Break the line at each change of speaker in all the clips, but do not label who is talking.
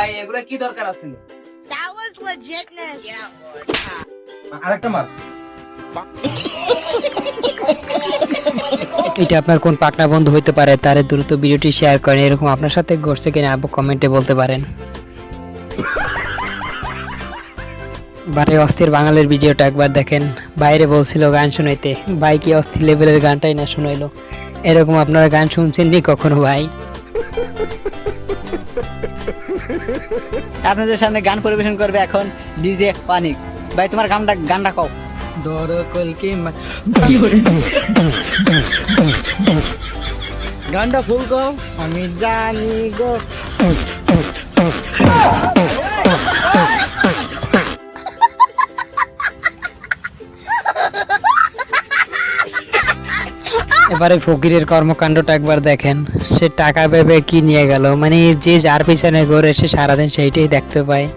ভাই এগুলা কি দরকার আছে?
That was legitness.
আরেকটা মার।
এটা আপনার কোন পাকনা বন্ধু হইতে পারে তারে দ্রুত ভিডিওটি শেয়ার করেন এরকম আপনার সাথে ঘটছে কিনা আপু কমেন্টে বলতে পারেন। এবারে অস্থির বাঙালির ভিডিওটা একবার দেখেন। বাইরে বলছিল গান শুনাইতে। ভাই কি অস্থির লেভেলের গানটাই না শুনাইলো। এরকম আপনারা গান শুনছেন নি কখনো ভাই?
আপনাদের সামনে গান পরিবেশন করবে এখন ডিজে পানিক ভাই, তোমার গানটা গানটা কও।
গানটা ফুল কও।
আমি জানি গো।
এবারে ফকিরের কর্মকাণ্ডটা একবার দেখেন। সে টাকা ভেবে কি নিয়ে গেল? মানে যে যার পিছনে ঘরে, সে সারাদিন সেইটাই দেখতে পায়।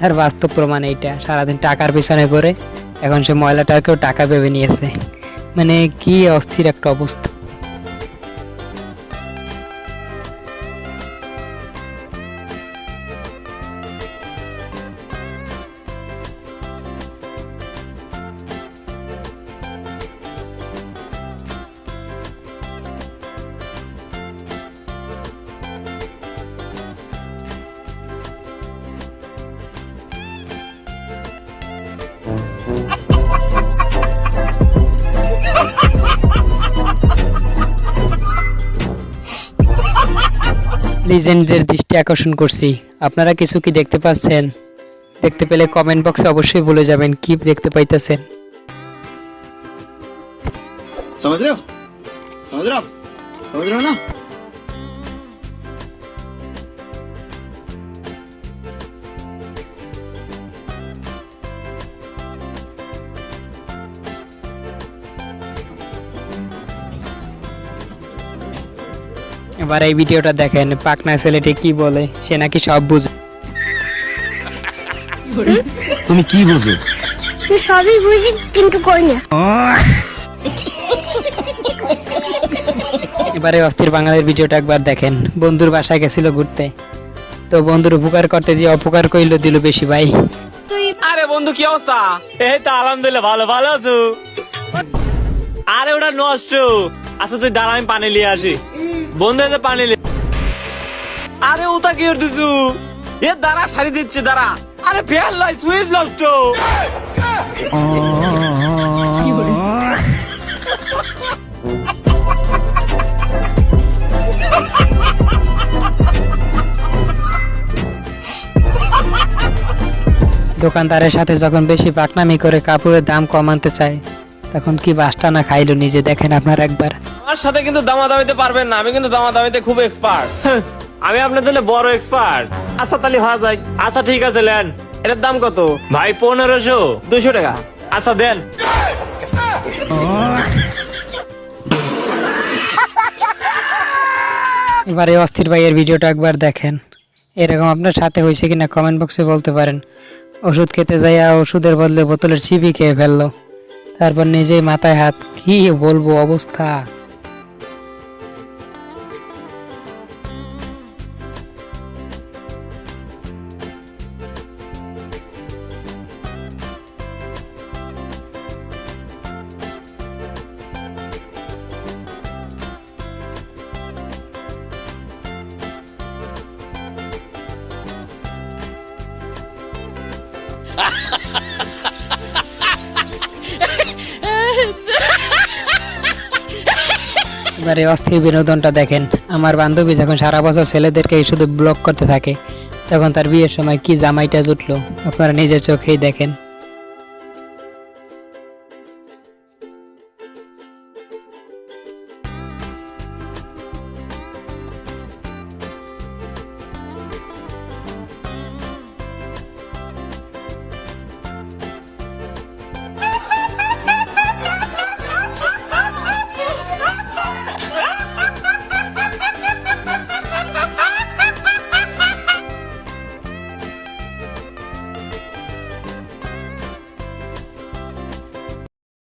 তার বাস্তব প্রমাণ এইটা, সারাদিন টাকার পিছনে ঘোরে। এখন সে ময়লাটাকেও টাকা ভেবে নিয়েছে। মানে কি অস্থির একটা অবস্থা। লিজেন্ডদের দৃষ্টি আকর্ষণ করছি। আপনারা কিছু কি দেখতে পাচ্ছেন? দেখতে পেলে কমেন্ট বক্সে অবশ্যই বলে যাবেন কি দেখতে পাইতেছেন।
সমুদ্র সমুদ্র সমুদ্র না?
এবার এই ভিডিওটা দেখেন পাকনা ছেলেটি কি বলে সে নাকি সব বুঝে।
তুমি কি বোঝো?
আমি সবই বুঝি কিন্তু কই না।
এবারে অস্থির বাঙালির ভিডিওটা একবার দেখেন। বন্ধুর বাসায় গেছিল ঘুরতে। তো বন্ধুর উপকার করতে যে অপকার কইলো দিল বেশি ভাই।
আরে বন্ধু কি অবস্থা? এই তো আলহামদুলিল্লাহ ভালো ভালো আছো। আরে ওটা নষ্ট। আচ্ছা তুই দাঁড়া আমি পানি নিয়ে আসি। পানি আরে কি এ দাঁড়া সারি দিচ্ছে, দাঁড়া। আরে লাই সুইচ নষ্ট।
দোকানদারের সাথে যখন বেশি পাকনামি করে কাপড়ের দাম কমাতে চায়, তখন কি বাসটা না খাইলো নিজে? দেখেন আপনার একবার।
আমার সাথে কিন্তু দামা দামিতে পারবেন না। আমি কিন্তু দামা দামিতে খুব এক্সপার্ট আমি আপনার তাহলে বড় এক্সপার্ট আচ্ছা তাহলে হওয়া যায় আচ্ছা ঠিক আছে লেন এটার দাম কত? ভাই পনেরোশো। দুশো টাকা। আচ্ছা দেন।
এবারে অস্থির ভাইয়ের ভিডিওটা একবার দেখেন। এরকম আপনার সাথে হয়েছে কিনা কমেন্ট বক্সে বলতে পারেন। ওষুধ খেতে যাইয়া ওষুধের বদলে বোতলের চিবি খেয়ে ফেলল। তারপর নিজেই মাথায় হাত কি বলব অবস্থা। এবারে অস্থির বিনোদনটা দেখেন। আমার বান্ধবী যখন সারা বছর ছেলেদেরকে শুধু ব্লক করতে থাকে, তখন তার বিয়ের সময় কি জামাইটা জুটলো আপনারা নিজের চোখেই দেখেন।